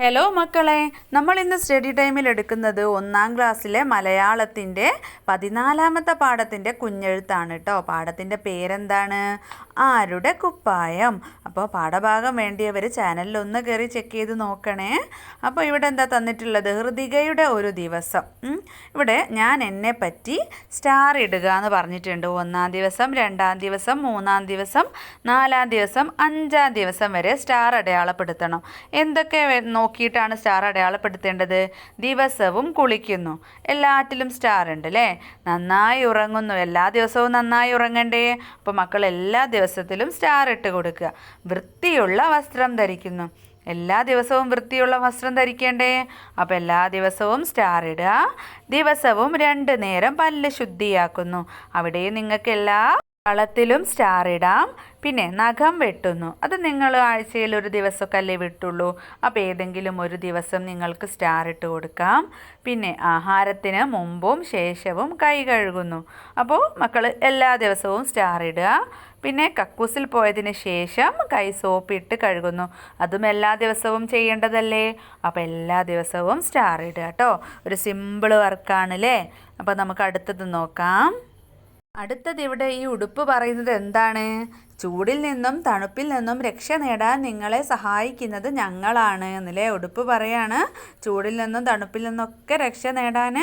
Hello മക്കളെ. നമ്മൾ ഇന്ന് സ്റ്റഡി ടൈമിൽ എടുക്കുന്നത് ഒന്നാം ക്ലാസ്സിലെ മലയാളത്തിന്റെ പതിനാലാമത്തെ പാഠത്തിന്റെ കുഞ്ഞെഴുത്താണ് കേട്ടോ പാഠത്തിന്റെ പേരെന്താണ്? ആരുടെ കുപ്പായം? അപ്പോൾ പാഠഭാഗം വേണ്ടിയവർ ചാനലിൽ ഒന്ന് കയറി ചെക്ക് ചെയ്ത് നോക്കണേ. അപ്പോൾ ഇവിടെ എന്താ തന്നിട്ടുള്ളത്? ഹൃതികയുടെ ഒരു ദിവസം. ഇവിടെ ഞാൻ എന്നെ പറ്റി സ്റ്റാർ ഇടുക എന്ന് പറഞ്ഞിട്ടുണ്ട്. ഒന്നാം ദിവസം രണ്ടാം ദിവസം മൂന്നാം ദിവസം നാലാം ദിവസം അഞ്ചാം ദിവസം വരെ സ്റ്റാർ അടയാളപ്പെടുത്തണം. എന്തൊക്കെ നോക്കിയിട്ടാണ് സ്റ്റാർ അടയാളപ്പെടുത്തേണ്ടത്. ദിവസവും കുളിക്കുന്നു. എല്ലാറ്റിലും സ്റ്റാർ ഉണ്ട് അല്ലേ നന്നായി ഉറങ്ങുന്നു. എല്ലാ ദിവസവും നന്നായി ഉറങ്ങണ്ടേ? അപ്പോൾ മക്കൾ എല്ലാ ദിവസത്തിലും സ്റ്റാർ ഇട്ട് കൊടുക്കുക. വൃത്തിയുള്ള വസ്ത്രം ധരിക്കുന്നു. എല്ലാ ദിവസവും വൃത്തിയുള്ള വസ്ത്രം ധരിക്കേണ്ടേ? അപ്പോൾ എല്ലാ ദിവസവും സ്റ്റാർ ഇടുക. ദിവസവും രണ്ട് നേരം പല്ല് ശുദ്ധിയാക്കുന്നു. അവിടെയും നിങ്ങൾക്ക് എല്ലാ കളത്തിലും സ്റ്റാർ ഇടാം. പിന്നെ നഖം വെട്ടുന്നു. അത് നിങ്ങൾ ആഴ്ചയിൽ ഒരു ദിവസമൊക്കെ അല്ലേ വിട്ടുള്ളൂ. അപ്പോൾ ഏതെങ്കിലും ഒരു ദിവസം നിങ്ങൾക്ക് സ്റ്റാർ ഇട്ട് കൊടുക്കാം. പിന്നെ ആഹാരത്തിന് മുമ്പും ശേഷവും കൈ കഴുകുന്നു. അപ്പോൾ മക്കൾ എല്ലാ ദിവസവും സ്റ്റാർ ഇടുക. പിന്നെ കക്കൂസിൽ പോയതിന് ശേഷം കൈ സോപ്പിട്ട് കഴുകുന്നു. അതും എല്ലാ ദിവസവും ചെയ്യേണ്ടതല്ലേ? അപ്പോൾ എല്ലാ ദിവസവും സ്റ്റാർ ഇടുക കേട്ടോ. ഒരു സിമ്പിൾ വർക്കാണ് അല്ലേ അപ്പോൾ നമുക്ക് അടുത്തത് നോക്കാം. അടുത്തത് ഇവിടെ ഈ ഉടുപ്പ് പറയുന്നത് എന്താണ്? ചൂടിൽ നിന്നും തണുപ്പിൽ നിന്നും രക്ഷ നേടാൻ നിങ്ങളെ സഹായിക്കുന്നത് ഞങ്ങളാണ് എന്നല്ലേ? ഉടുപ്പ് പറയാണ് ചൂടിൽ നിന്നും തണുപ്പിൽ നിന്നൊക്കെ രക്ഷ നേടാൻ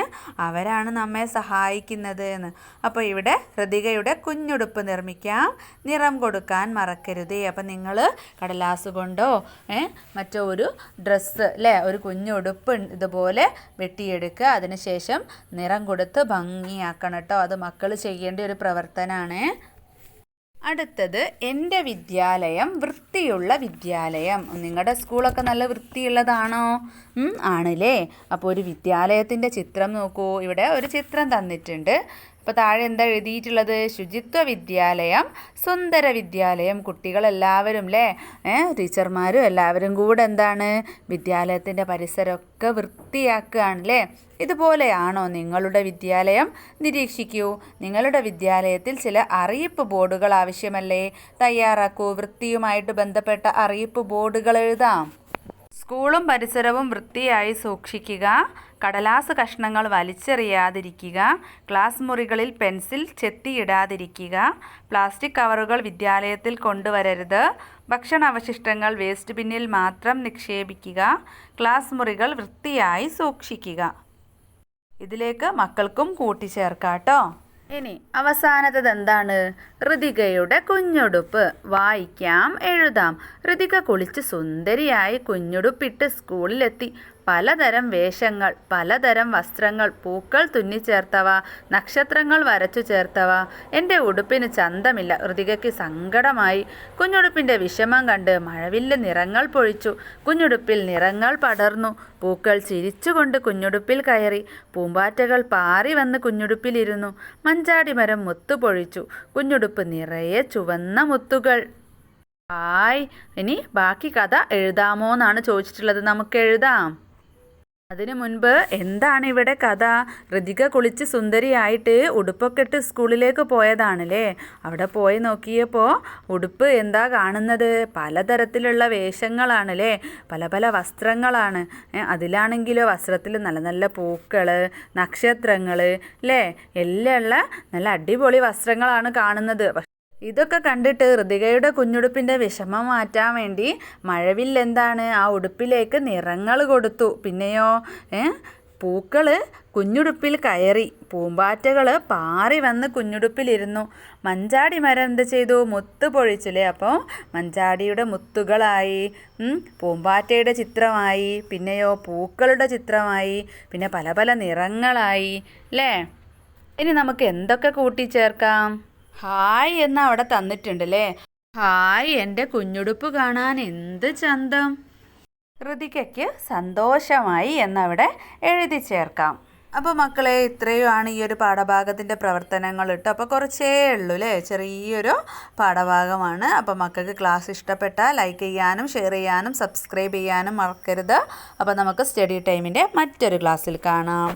അവരാണ് നമ്മെ സഹായിക്കുന്നത് എന്ന്. അപ്പോൾ ഇവിടെ ഹൃതികയുടെ കുഞ്ഞുടുപ്പ് നിർമ്മിക്കാം. നിറം കൊടുക്കാൻ മറക്കരുത്. അപ്പം നിങ്ങൾ കടലാസ് കൊണ്ടോ മറ്റോ ഒരു ഡ്രസ്സ് അല്ലേ ഒരു കുഞ്ഞുടുപ്പ് ഇതുപോലെ വെട്ടിയെടുക്കുക. അതിനുശേഷം നിറം കൊടുത്ത് ഭംഗിയാക്കണം കേട്ടോ. അത് മക്കൾ ചെയ്യേണ്ട ഒരു പ്രവർത്തനമാണ് അടുത്തത് എന്റെ വിദ്യാലയം വൃത്തിയുള്ള വിദ്യാലയം. നിങ്ങളുടെ സ്കൂളൊക്കെ നല്ല വൃത്തിയുള്ളതാണോ? ആണല്ലേ. അപ്പോൾ ഒരു വിദ്യാലയത്തിന്റെ ചിത്രം നോക്കൂ. ഇവിടെ ഒരു ചിത്രം തന്നിട്ടുണ്ട്. അപ്പോൾ താഴെ എന്താ എഴുതിയിട്ടുള്ളത്? ശുചിത്വ വിദ്യാലയം സുന്ദര വിദ്യാലയം. കുട്ടികളെല്ലാവരും അല്ലേ ടീച്ചർമാരും എല്ലാവരും കൂടെ എന്താണ്? വിദ്യാലയത്തിന്റെ പരിസരമൊക്കെ വൃത്തിയാക്കുകയാണ് അല്ലേ ഇതുപോലെയാണോ നിങ്ങളുടെ വിദ്യാലയം? നിരീക്ഷിക്കൂ. നിങ്ങളുടെ വിദ്യാലയത്തിൽ ചില അറിയിപ്പ് ബോർഡുകൾ ആവശ്യമല്ലേ? തയ്യാറാക്കൂ. വൃത്തിയുമായിട്ട് ബന്ധപ്പെട്ട അറിയിപ്പ് ബോർഡുകൾ എഴുതാം. സ്കൂളും പരിസരവും വൃത്തിയായി സൂക്ഷിക്കുക കടലാസ് കഷ്ണങ്ങൾ വലിച്ചെറിയാതിരിക്കുക ക്ലാസ് മുറികളിൽ പെൻസിൽ ചെത്തിയിടാതിരിക്കുക പ്ലാസ്റ്റിക് കവറുകൾ വിദ്യാലയത്തിൽ കൊണ്ടുവരരുത് ഭക്ഷണാവശിഷ്ടങ്ങൾ വേസ്റ്റ് ബിന്നിൽ മാത്രം നിക്ഷേപിക്കുക ക്ലാസ് മുറികൾ വൃത്തിയായി സൂക്ഷിക്കുക. ഇതിലേക്ക് മക്കൾക്കും കൂട്ടിച്ചേർക്കാട്ടോ ഇനി അവസാനത്തത് എന്താണ്? ഋതികയുടെ കുഞ്ഞുടുപ്പ്. വായിക്കാം എഴുതാം. ഋതിക കുളിച്ച് സുന്ദരിയായി കുഞ്ഞുടുപ്പിട്ട് സ്കൂളിലെത്തി. പലതരം വേഷങ്ങൾ പലതരം വസ്ത്രങ്ങൾ പൂക്കൾ തുന്നിച്ചേർത്തവ നക്ഷത്രങ്ങൾ വരച്ചു ചേർത്തവ. എന്റെ ഉടുപ്പിന് ചന്തമില്ല. ഋതികയ്ക്ക് സങ്കടമായി. കുഞ്ഞുടുപ്പിന്റെ വിഷമം കണ്ട് മഴവില്ല് നിറങ്ങൾ പൊഴിച്ചു. കുഞ്ഞുടുപ്പിൽ നിറങ്ങൾ പടർന്നു. പൂക്കൾ ചിരിച്ചുകൊണ്ട് കുഞ്ഞുടുപ്പിൽ കയറി. പൂമ്പാറ്റകൾ പാറി വന്ന് കുഞ്ഞുടുപ്പിലിരുന്നു. മഞ്ചാടി മരം മുത്തുപൊഴിച്ചു കുഞ്ഞുടുപ്പ് നിറയെ ചുവന്ന മുത്തുകൾ. ഹായ് ഇനി ബാക്കി കഥ എഴുതാമോ എന്നാണ് ചോദിച്ചിട്ടുള്ളത്. നമുക്ക് എഴുതാം. അതിനു മുൻപ് എന്താണ് ഇവിടെ കഥ? ഋതിക കുളിച്ച് സുന്ദരിയായിട്ട് ഉടുപ്പൊക്കെ ഇട്ട് സ്കൂളിലേക്ക് പോയതാണല്ലേ? അവിടെ പോയി നോക്കിയപ്പോൾ ഉടുപ്പ് എന്താ കാണുന്നത്? പലതരത്തിലുള്ള വേഷങ്ങളാണല്ലേ? പല പല വസ്ത്രങ്ങളാണ്. അതിലാണെങ്കിലോ വസ്ത്രത്തിൽ നല്ല നല്ല പൂക്കൾ നക്ഷത്രങ്ങൾ അല്ലേ എല്ലാം ഉള്ള നല്ല അടിപൊളി വസ്ത്രങ്ങളാണ് കാണുന്നത്. ഇതൊക്കെ കണ്ടിട്ട് ഹൃതികയുടെ കുഞ്ഞുടുപ്പിന്റെ വിഷമം മാറ്റാൻ വേണ്ടി മഴവിൽ എന്താണ് ആ ഉടുപ്പിലേക്ക് നിറങ്ങൾ കൊടുത്തു. പിന്നെയോ പൂക്കൾ കുഞ്ഞുടുപ്പിൽ കയറി. പൂമ്പാറ്റകൾ പാറി വന്ന് കുഞ്ഞുടുപ്പിലിരുന്നു. മഞ്ചാടി മരം എന്ത് ചെയ്തു? മുത്ത് പൊഴിച്ചില്ലേ? അപ്പോൾ മഞ്ചാടിയുടെ മുത്തുകളായി. പൂമ്പാറ്റയുടെ ചിത്രമായി. പിന്നെയോ പൂക്കളുടെ ചിത്രമായി. പിന്നെ പല പല നിറങ്ങളായി. അല്ലേ ഇനി നമുക്ക് എന്തൊക്കെ കൂട്ടിച്ചേർക്കാം? ഹായ് എന്ന് അവിടെ തന്നിട്ടുണ്ടല്ലേ? ഹായ് എന്റെ കുഞ്ഞുടുപ്പ് കാണാൻ എന്ത് ചന്തം? ഋതികയ്ക്ക് സന്തോഷമായി എന്നവിടെ എഴുതി ചേർക്കാം. അപ്പോൾ മക്കളെ ഇത്രയുമാണ് ഈ ഒരു പാഠഭാഗത്തിന്റെ പ്രവർത്തനങ്ങൾ ഇട്ട് അപ്പോൾ കുറച്ചേ ഉള്ളൂ അല്ലേ ചെറിയൊരു പാഠഭാഗമാണ്. അപ്പോൾ മക്കൾക്ക് ക്ലാസ് ഇഷ്ടപ്പെട്ടാൽ ലൈക്ക് ചെയ്യാനും ഷെയർ ചെയ്യാനും സബ്സ്ക്രൈബ് ചെയ്യാനും മറക്കരുത്. അപ്പോൾ നമുക്ക് സ്റ്റഡി ടൈമിന്റെ മറ്റൊരു ക്ലാസ്സിൽ കാണാം.